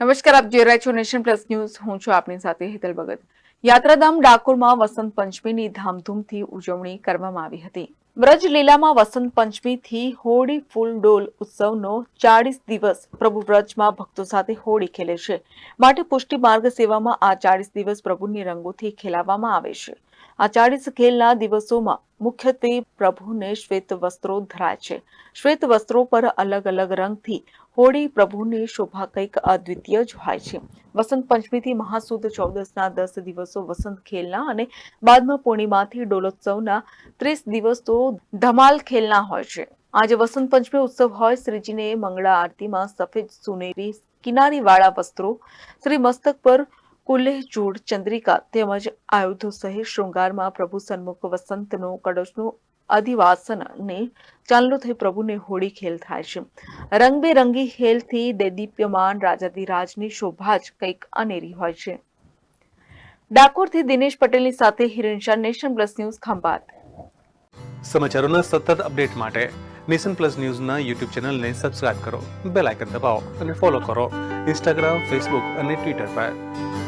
નમસ્કાર, આપ જોઈ રહ્યા છો નેશન પ્લસ ન્યૂઝ. હું છું આપની સાથે હેતલ ભગત. યાત્રાધામ ડાકોરમાં વસંત પંચમીની ધામધૂમથી ઉજવણી કરવામાં આવી હતી. બ્રજ લીલામાં વસંત પંચમીથી હોળી ફૂલ ડોલ ઉત્સવનો ચાળીસ દિવસ પ્રભુ બ્રજમાં ભક્તો સાથે હોળી ખેલે છે. માટે પુષ્ટિ માર્ગ સેવામાં આ ચાળીસ દિવસ પ્રભુની રંગોથી ખેલાવવામાં આવે છે. આ ચાળીસ ખેલના દિવસોમાં મુખ્યત્વે પ્રભુને શ્વેત વસ્ત્રો ધરાય છે. શ્વેત વસ્ત્રો પર અલગ અલગ રંગથી હોળી પ્રભુની શોભા કંઈક અદ્વિતીય જ હોય છે. વસંત પંચમીથી મહાસુદ ચૌદસના દસ દિવસો વસંત ખેલના અને બાદમાં પૂર્ણિમાથી ડોલોત્સવના ત્રીસ દિવસ તો ધમાલ ખેલના હોય છે. આજે વસંત પંચમી ઉત્સવ હોય શ્રીજીને મંગળા આરતીમાં સફેદ સુનેરી કિનારીવાળા વસ્ત્રો શ્રી મસ્તક પર કુલ્લેહ ચૂડ, ચંદ્રિકા તેમજ આયુધો સહિત શૃંગારમાં પ્રભુ સન્મુખ વસંતનો કળશનું અધિવાસન ને ચાંદલો થઈ પ્રભુને હોળી ખેલ થાય છે. રંગબેરંગી ખેલથી દેદીપ્યમાન રાજાધિરાજની શોભા જ કંઈક અનેરી હોય છે. ડાકોરથી દિનેશ પટેલની સાથે Hiren nation plus news Khambhat. સમાચારોના સતત અપડેટ માટે નેશન પ્લસ ન્યૂઝના યુટ્યુબ ચેનલને સબસ્ક્રાઇબ કરો, બેલ આઇકન દબાવો અને ફોલો કરો ઇન્સ્ટાગ્રામ, ફેસબુક અને ટ્વિટર પર.